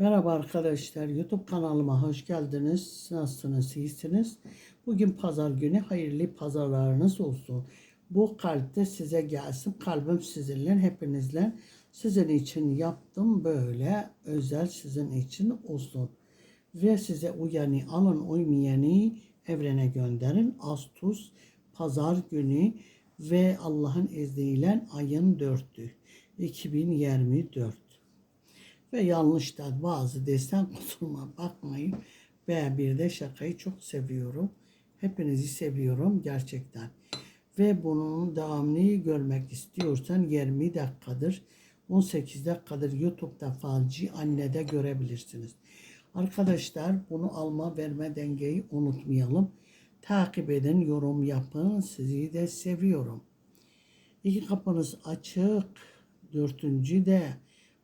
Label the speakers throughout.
Speaker 1: Merhaba arkadaşlar, YouTube kanalıma hoş geldiniz. Nasılsınız, iyisiniz? Bugün pazar günü, hayırlı pazarlarınız olsun. Bu kalpte size gelsin, kalbim sizinle, hepinizle. Sizin için yaptım böyle, özel sizin için olsun. Ve size uyanı alın, uymayanı evrene gönderin. Ağustos pazar günü ve Allah'ın izniyle ayın 4'ü. 2024. Ve yanlış da bazı desen kusuruma bakmayın. Ben bir de şakayı çok seviyorum. Hepinizi seviyorum gerçekten. Ve bunun devamını görmek istiyorsan 20 dakikadır, 18 dakikadır YouTube'da falcı annede görebilirsiniz. Arkadaşlar bunu alma verme dengeyi unutmayalım. Takip edin, yorum yapın. Sizi de seviyorum. İki kapınız açık. Dörtüncü de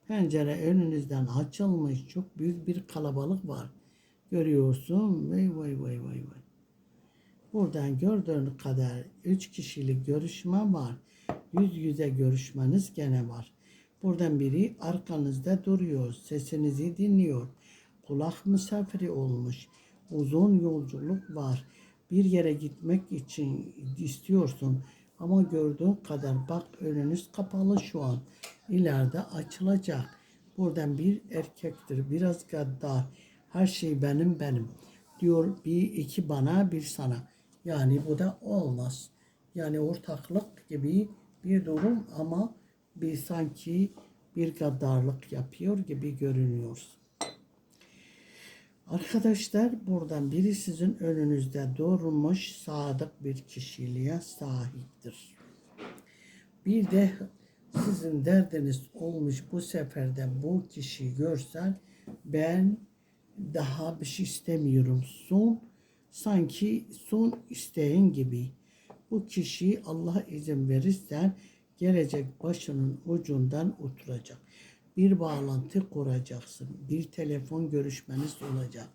Speaker 1: pencere önünüzden açılmış. Çok büyük bir kalabalık var. Görüyorsun. Vay vay vay vay vay. Buradan gördüğün kadar üç kişilik görüşme var. Yüz yüze görüşmeniz gene var. Buradan biri arkanızda duruyor. Sesinizi dinliyor. Kulak misafiri olmuş. Uzun yolculuk var. Bir yere gitmek için istiyorsun. Ama gördüğün kadar bak önünüz kapalı şu an. İleride açılacak. Buradan bir erkektir. Biraz gaddar. Her şey benim benim. Diyor bir iki bana bir sana. Yani bu da olmaz. Yani ortaklık gibi bir durum ama bir sanki bir gaddarlık yapıyor gibi görünüyor. Arkadaşlar buradan biri sizin önünüzde durmuş sadık bir kişiliğe sahiptir. Bir de sizin derdiniz olmuş bu seferde bu kişiyi görsen ben daha bir şey istemiyorum. Son sanki son isteğin gibi. Bu kişi Allah izin verirsen gelecek başının ucundan oturacak bir bağlantı kuracaksın. Bir telefon görüşmeniz olacak.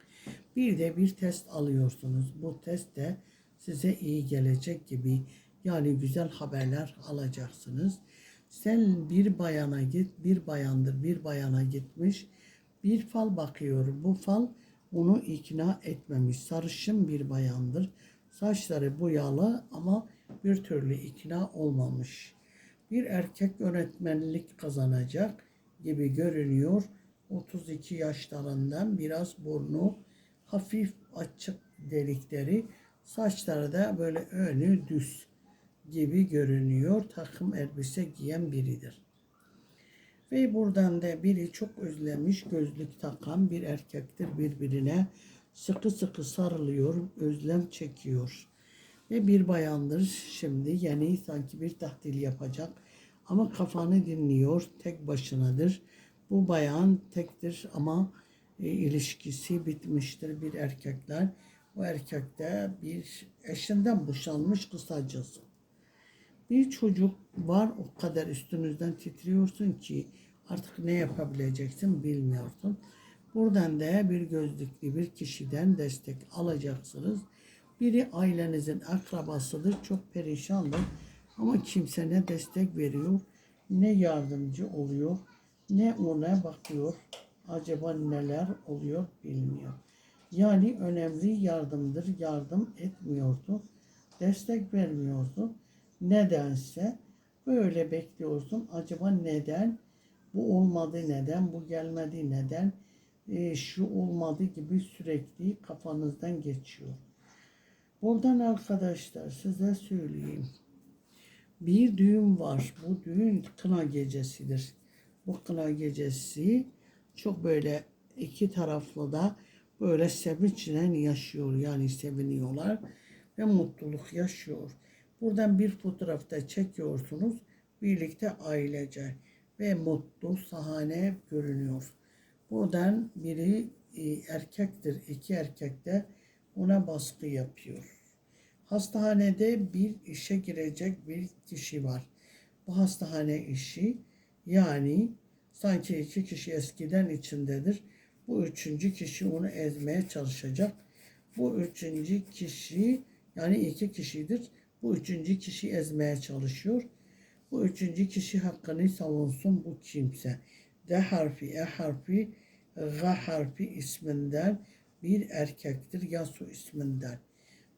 Speaker 1: Bir de bir test alıyorsunuz. Bu test de size iyi gelecek gibi yani güzel haberler alacaksınız. Sen bir bayana git, bir bayandır, bir bayana gitmiş. Bir fal bakıyor. Bu fal onu ikna etmemiş. Sarışın bir bayandır. Saçları boyalı ama bir türlü ikna olmamış. Bir erkek öğretmenlik kazanacak gibi görünüyor. 32 yaşlarından biraz burnu hafif açık delikleri, saçları da böyle önü düz gibi görünüyor. Takım elbise giyen biridir. Ve buradan da biri çok özlemiş gözlük takan bir erkektir birbirine sıkı sıkı sarılıyor, özlem çekiyor. Ve bir bayandır şimdi yeni sanki bir tahlil yapacak ama kafanı dinliyor, tek başınadır. Bu bayan tektir ama e, ilişkisi bitmiştir bir erkekler. Bu erkekte bir eşinden boşanmış kısacası. Bir çocuk var o kadar üstünüzden titriyorsun ki artık ne yapabileceksin bilmiyorsun. Buradan da bir gözlüklü bir kişiden destek alacaksınız. Biri ailenizin akrabasıdır, çok perişandır ama kimse ne destek veriyor, ne yardımcı oluyor, ne ona bakıyor. Acaba neler oluyor bilmiyor. Yani önemli yardımdır, yardım etmiyordu. Destek vermiyordu. Nedense böyle bekliyorsun. Acaba neden? Bu olmadı neden? Bu gelmedi neden? E, şu olmadı gibi sürekli kafanızdan geçiyor. Buradan arkadaşlar size söyleyeyim bir düğün var. Bu düğün kına gecesidir. Bu kına gecesi çok böyle iki taraflı da böyle sevinçle yaşıyor. Yani seviniyorlar ve mutluluk yaşıyor. Buradan bir fotoğrafta çekiyorsunuz. Birlikte ailece ve mutlu sahane görünüyor. Buradan biri e, erkektir. iki erkek de ona baskı yapıyor. Hastanede bir işe girecek bir kişi var. Bu hastane işi yani sanki iki kişi eskiden içindedir. Bu üçüncü kişi onu ezmeye çalışacak. Bu üçüncü kişi yani iki kişidir. Bu üçüncü kişi ezmeye çalışıyor. Bu üçüncü kişi hakkını savunsun bu kimse. D harfi, E harfi G harfi isminden bir erkektir Yasu isminden.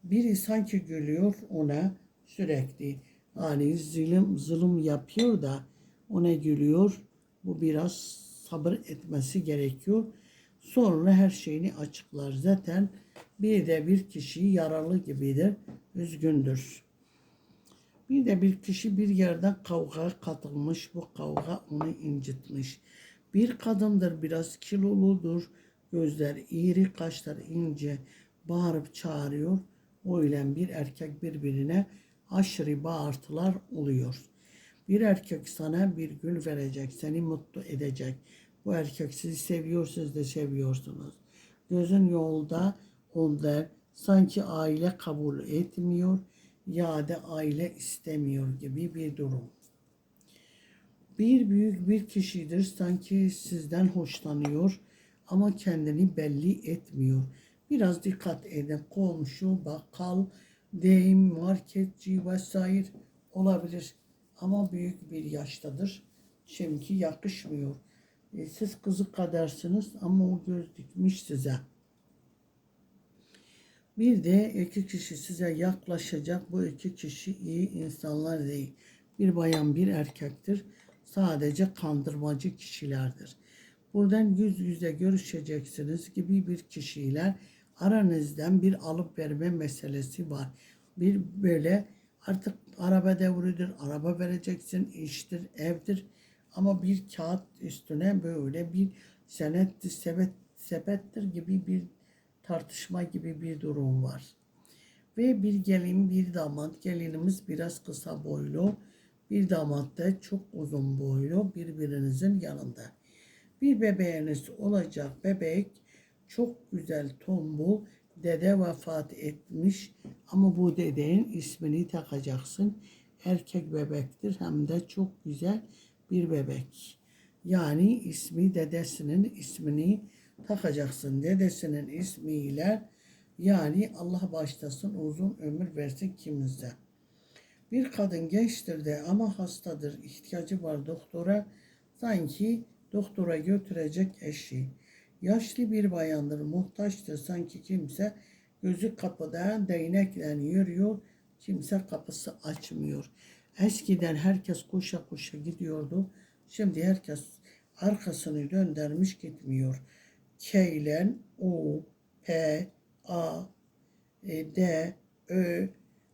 Speaker 1: Biri sanki gülüyor ona sürekli. Yani zulüm, zulüm yapıyor da ona gülüyor. Bu biraz sabır etmesi gerekiyor. Sonra her şeyini açıklar. Zaten bir de bir kişi yaralı gibidir, üzgündür. Bir de bir kişi bir yerden kavgaya katılmış. Bu kavga onu incitmiş. Bir kadındır biraz kiloludur. Gözler iri, kaşlar ince. Bağırıp çağırıyor. İle bir erkek birbirine aşırı bağırtılar oluyor. Bir erkek sana bir gül verecek, seni mutlu edecek. Bu erkek sizi seviyor, siz de seviyorsunuz. Gözün yolda onlar sanki aile kabul etmiyor ya da aile istemiyor gibi bir durum. Bir büyük bir kişidir sanki sizden hoşlanıyor ama kendini belli etmiyor. Biraz dikkat edin komşu, bakkal, deyim, marketçi vesaire olabilir. Ama büyük bir yaştadır. Çünkü yakışmıyor. E, siz kızı kadersiniz ama o göz dikmiş size. Bir de iki kişi size yaklaşacak. Bu iki kişi iyi insanlar değil. Bir bayan bir erkektir. Sadece kandırmacı kişilerdir. Buradan yüz yüze görüşeceksiniz gibi bir kişiyle aranızdan bir alıp verme meselesi var. Bir böyle artık araba devridir, araba vereceksin, iştir, evdir. Ama bir kağıt üstüne böyle bir senettir, sepet, sepettir gibi bir tartışma gibi bir durum var. Ve bir gelin bir damat gelinimiz biraz kısa boylu bir damat da çok uzun boylu birbirinizin yanında. Bir bebeğiniz olacak bebek çok güzel tombul dede vefat etmiş ama bu dedenin ismini takacaksın. Erkek bebektir hem de çok güzel bir bebek. Yani ismi dedesinin ismini takacaksın. Dedesinin ismiyle yani Allah başlasın uzun ömür versin kimimize. Bir kadın gençtir de ama hastadır, ihtiyacı var doktora. Sanki doktora götürecek eşi. Yaşlı bir bayandır, muhtaçtır sanki kimse gözü kapıda değnekle yürüyor. Kimse kapısı açmıyor. Eskiden herkes koşa koşa gidiyordu. Şimdi herkes arkasını döndürmüş gitmiyor. K ile U, P, A, e, D, Ö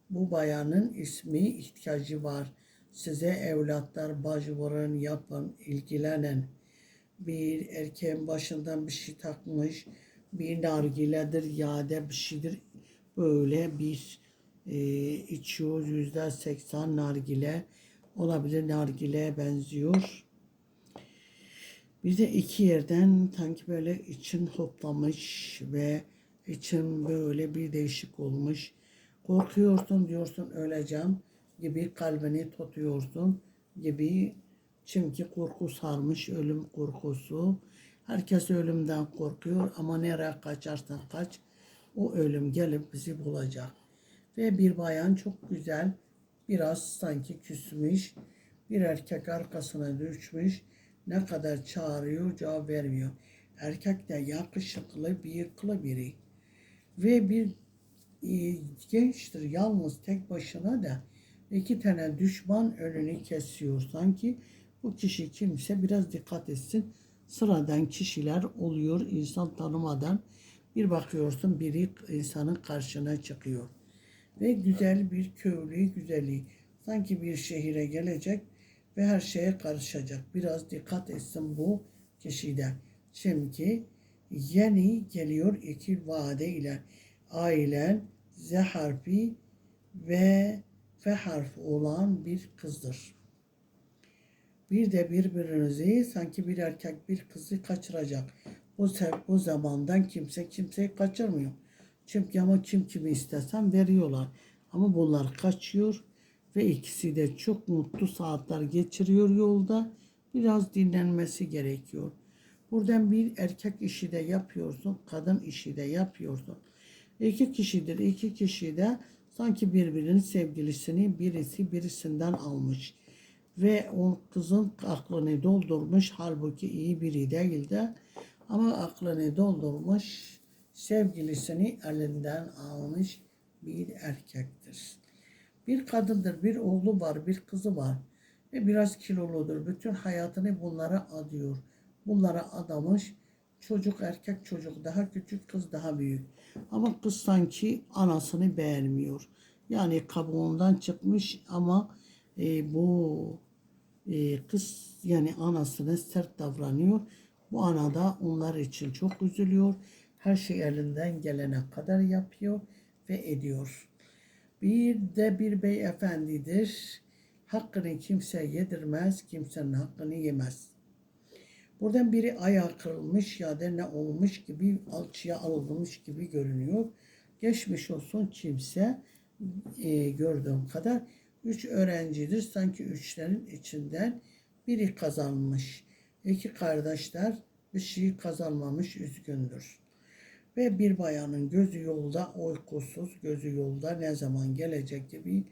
Speaker 1: bu bayanın ismi ihtiyacı var. Size evlatlar başvurun, yapın, ilgilenin. Bir erkeğin başından bir şey takmış, bir nargiledir ya da bir şeydir. Böyle bir e, içiyor yüzde seksen nargile olabilir nargileye benziyor. Bir de iki yerden sanki böyle için hoplamış ve için böyle bir değişik olmuş. Korkuyorsun diyorsun öleceğim gibi kalbini tutuyorsun gibi çünkü korku sarmış ölüm korkusu. Herkes ölümden korkuyor ama nereye kaçarsan kaç o ölüm gelip bizi bulacak. Ve bir bayan çok güzel biraz sanki küsmüş bir erkek arkasına düşmüş ne kadar çağırıyor cevap vermiyor. Erkek de yakışıklı, bıyıklı biri. Ve bir e, gençtir yalnız tek başına da iki tane düşman önünü kesiyor. Sanki bu kişi kimse biraz dikkat etsin. Sıradan kişiler oluyor insan tanımadan. Bir bakıyorsun biri insanın karşına çıkıyor. Ve güzel bir köylü güzeli. Sanki bir şehire gelecek ve her şeye karışacak. Biraz dikkat etsin bu kişide. Çünkü yeni geliyor iki vade ile ailen Z harfi ve F harfi olan bir kızdır. Bir de birbirinizi sanki bir erkek bir kızı kaçıracak. Bu, bu zamandan kimse kimseyi kaçırmıyor. Çünkü ama kim kimi istesen veriyorlar. Ama bunlar kaçıyor ve ikisi de çok mutlu saatler geçiriyor yolda. Biraz dinlenmesi gerekiyor. Buradan bir erkek işi de yapıyorsun, kadın işi de yapıyorsun. İki kişidir, iki kişi de sanki birbirinin sevgilisini birisi birisinden almış. Ve o kızın aklını doldurmuş halbuki iyi biri değil de Ama aklını doldurmuş, sevgilisini elinden almış bir erkektir. Bir kadındır, bir oğlu var, bir kızı var ve biraz kiloludur. Bütün hayatını bunlara adıyor. Bunlara adamış. Çocuk erkek çocuk daha küçük, kız daha büyük. Ama kız sanki anasını beğenmiyor. Yani kabuğundan çıkmış ama e, bu e, kız yani anasına sert davranıyor. Bu ana da onlar için çok üzülüyor. Her şey elinden gelene kadar yapıyor ve ediyor. Bir de bir beyefendidir. Hakkını kimse yedirmez, kimsenin hakkını yemez. Buradan biri ayağı kırılmış ya da ne olmuş gibi alçıya alınmış gibi görünüyor. Geçmiş olsun kimse e, gördüğüm kadar üç öğrencidir. Sanki üçlerin içinden biri kazanmış. İki kardeşler bir şey kazanmamış üzgündür. Ve bir bayanın gözü yolda uykusuz, gözü yolda ne zaman gelecek gibi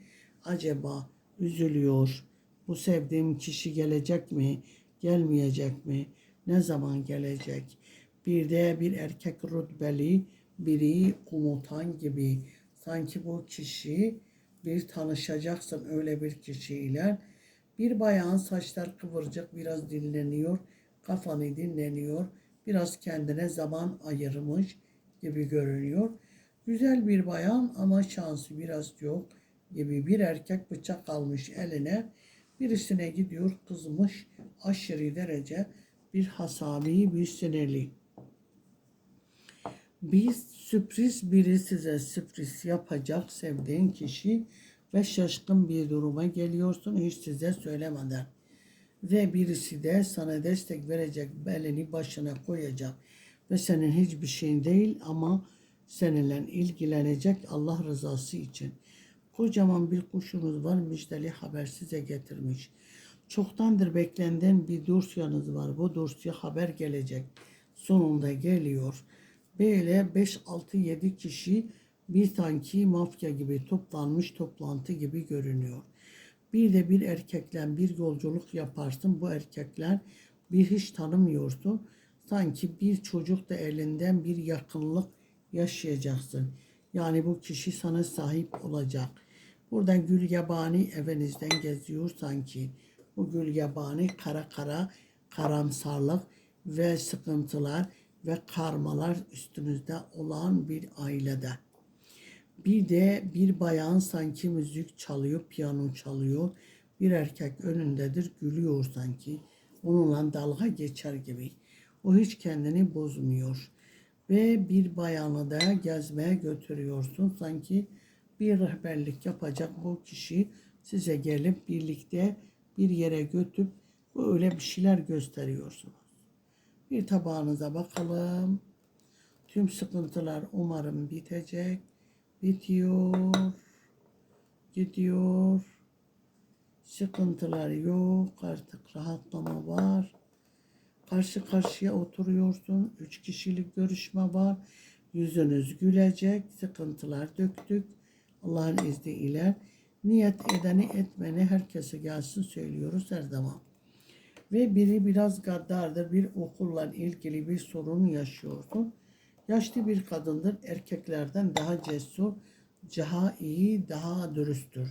Speaker 1: acaba üzülüyor. Bu sevdiğim kişi gelecek mi, gelmeyecek mi, ne zaman gelecek? Bir de bir erkek rütbeli, biri komutan gibi. Sanki bu kişi bir tanışacaksın öyle bir kişiyle. Bir bayan saçlar kıvırcık biraz dinleniyor, kafanı dinleniyor. Biraz kendine zaman ayırmış gibi görünüyor. Güzel bir bayan ama şansı biraz yok gibi bir erkek bıçak almış eline. Birisine gidiyor kızmış aşırı derece bir hasabi bir sinirli. Bir sürpriz biri size sürpriz yapacak sevdiğin kişi ve şaşkın bir duruma geliyorsun hiç size söylemeden. Ve birisi de sana destek verecek belini başına koyacak ve senin hiçbir şeyin değil ama seninle ilgilenecek Allah rızası için. Kocaman bir kuşunuz var müjdeli haber size getirmiş. Çoktandır beklenen bir dosyanız var. Bu dosya haber gelecek. Sonunda geliyor. Böyle 5, 6, 7 kişi bir tanki mafya gibi toplanmış toplantı gibi görünüyor. Bir de bir erkekle bir yolculuk yaparsın. Bu erkekler bir hiç tanımıyorsun. Sanki bir çocuk da elinden bir yakınlık yaşayacaksın. Yani bu kişi sana sahip olacak. Buradan gül yabani evinizden geziyor sanki. Bu gül yabani kara kara karamsarlık ve sıkıntılar ve karmalar üstünüzde olan bir ailede. Bir de bir bayan sanki müzik çalıyor, piyano çalıyor. Bir erkek önündedir, gülüyor sanki. Onunla dalga geçer gibi. O hiç kendini bozmuyor. Ve bir bayanı da gezmeye götürüyorsun. Sanki bir rehberlik yapacak bu kişi size gelip birlikte bir yere götürüp böyle bir şeyler gösteriyorsunuz. Bir tabağınıza bakalım. Tüm sıkıntılar umarım bitecek. Bitiyor. Gidiyor. Sıkıntılar yok. Artık rahatlama var. Karşı karşıya oturuyorsun. Üç kişilik görüşme var. Yüzünüz gülecek. Sıkıntılar döktük. Allah'ın izniyle niyet edeni etmeni herkese gelsin söylüyoruz her zaman. Ve biri biraz gaddardır. Bir okulla ilgili bir sorun yaşıyorsun. Yaşlı bir kadındır. Erkeklerden daha cesur, daha iyi, daha dürüsttür.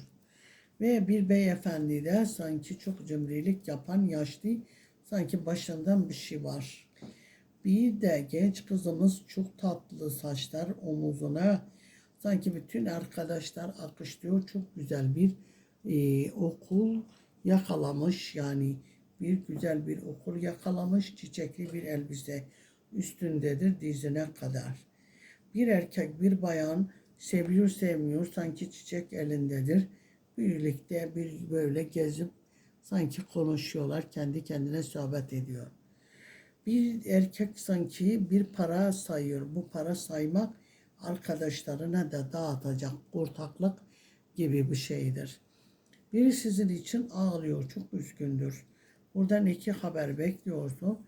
Speaker 1: Ve bir beyefendi de sanki çok cimrilik yapan yaşlı, sanki başından bir şey var. Bir de genç kızımız çok tatlı saçlar omuzuna, sanki bütün arkadaşlar akışlıyor. Çok güzel bir e, okul yakalamış yani bir güzel bir okul yakalamış çiçekli bir elbise üstündedir dizine kadar. Bir erkek bir bayan seviyor sevmiyor sanki çiçek elindedir. Birlikte bir böyle gezip sanki konuşuyorlar kendi kendine sohbet ediyor. Bir erkek sanki bir para sayıyor. Bu para saymak arkadaşlarına da dağıtacak ortaklık gibi bir şeydir. Biri sizin için ağlıyor, çok üzgündür. Buradan iki haber bekliyorsun.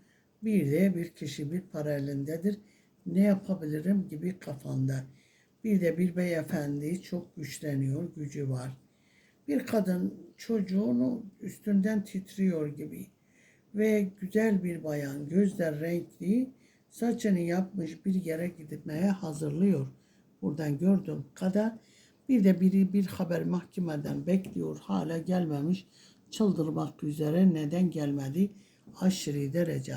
Speaker 1: Bir de bir kişi bir para elindedir. Ne yapabilirim gibi kafanda. Bir de bir beyefendi çok güçleniyor, gücü var. Bir kadın çocuğunu üstünden titriyor gibi. Ve güzel bir bayan, gözler renkli, Saçını yapmış bir yere gitmeye hazırlıyor. Buradan gördüğüm kadar. Bir de biri bir haber mahkemeden bekliyor. Hala gelmemiş. Çıldırmak üzere neden gelmedi? Aşırı derece.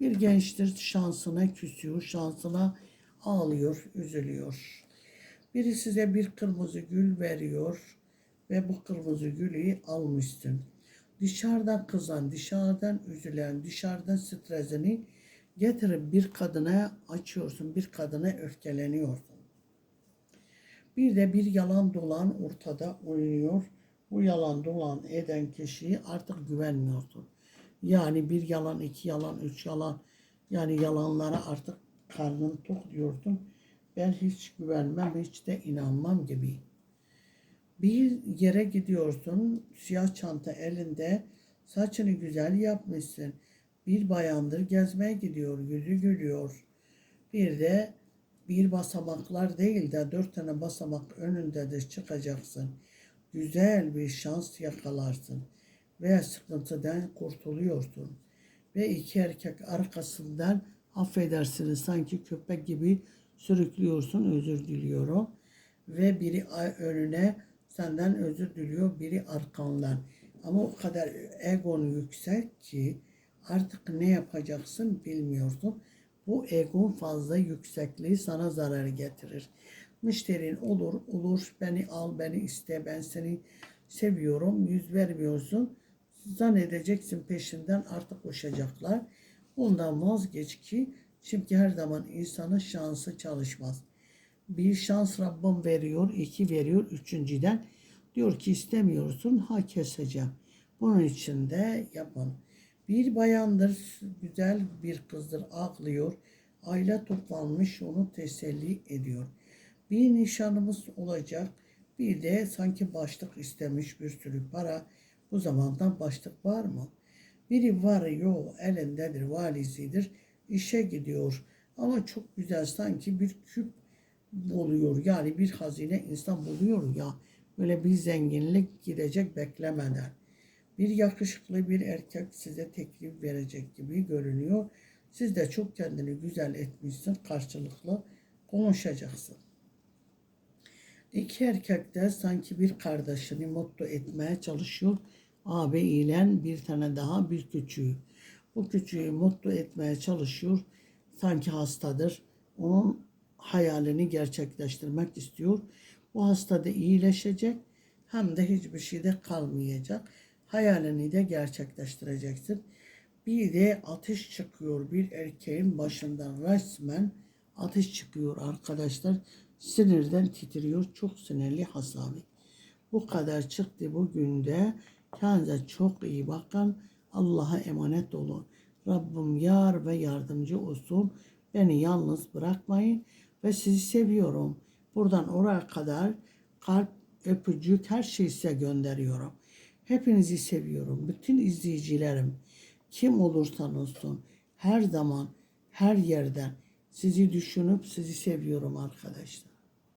Speaker 1: Bir gençtir şansına küsüyor. Şansına ağlıyor, üzülüyor. Biri size bir kırmızı gül veriyor ve bu kırmızı gülü almışsın. Dışarıdan kızan, dışarıdan üzülen, dışarıdan stresini getirip bir kadına açıyorsun, bir kadına öfkeleniyorsun. Bir de bir yalan dolan ortada oynuyor. Bu yalan dolan eden kişiyi artık güvenmiyorsun. Yani bir yalan, iki yalan, üç yalan. Yani yalanlara artık karnın tok diyordun. Ben hiç güvenmem, hiç de inanmam gibi. Bir yere gidiyorsun, siyah çanta elinde, saçını güzel yapmışsın. Bir bayandır gezmeye gidiyor, yüzü gülüyor. Bir de bir basamaklar değil de dört tane basamak önünde de çıkacaksın. Güzel bir şans yakalarsın ve sıkıntıdan kurtuluyorsun. Ve iki erkek arkasından affedersiniz sanki köpek gibi sürüklüyorsun özür diliyorum. Ve biri önüne senden özür diliyor biri arkandan. Ama o kadar egon yüksek ki artık ne yapacaksın bilmiyorsun. Bu egon fazla yüksekliği sana zarar getirir. Müşterin olur olur beni al beni iste ben seni seviyorum yüz vermiyorsun. Zannedeceksin peşinden artık koşacaklar. Bundan vazgeç ki çünkü her zaman insanın şansı çalışmaz. Bir şans Rabbim veriyor, iki veriyor, üçüncüden diyor ki istemiyorsun, ha keseceğim. Bunun için de yapın. Bir bayandır, güzel bir kızdır, ağlıyor. Aile toplanmış onu teselli ediyor. Bir nişanımız olacak. Bir de sanki başlık istemiş bir sürü para. Bu zamandan başlık var mı? Biri var yok elindedir valizidir işe gidiyor ama çok güzel sanki bir küp buluyor yani bir hazine insan buluyor ya böyle bir zenginlik gidecek beklemeden bir yakışıklı bir erkek size teklif verecek gibi görünüyor. Siz de çok kendini güzel etmişsin karşılıklı konuşacaksın. İki erkek de sanki bir kardeşini mutlu etmeye çalışıyor. Abi ile bir tane daha bir küçüğü. Bu küçüğü mutlu etmeye çalışıyor. Sanki hastadır. Onun hayalini gerçekleştirmek istiyor. Bu hasta da iyileşecek. Hem de hiçbir şey de kalmayacak. Hayalini de gerçekleştireceksin. Bir de ateş çıkıyor bir erkeğin başından resmen ateş çıkıyor arkadaşlar. Sinirden titriyor. Çok sinirli hasabi. Bu kadar çıktı bugün de. Kendinize çok iyi bakın. Allah'a emanet olun. Rabbim yar ve yardımcı olsun. Beni yalnız bırakmayın ve sizi seviyorum. Buradan oraya kadar kalp, öpücük her şeyi size gönderiyorum. Hepinizi seviyorum. Bütün izleyicilerim kim olursan olsun her zaman her yerden sizi düşünüp sizi seviyorum arkadaşlar.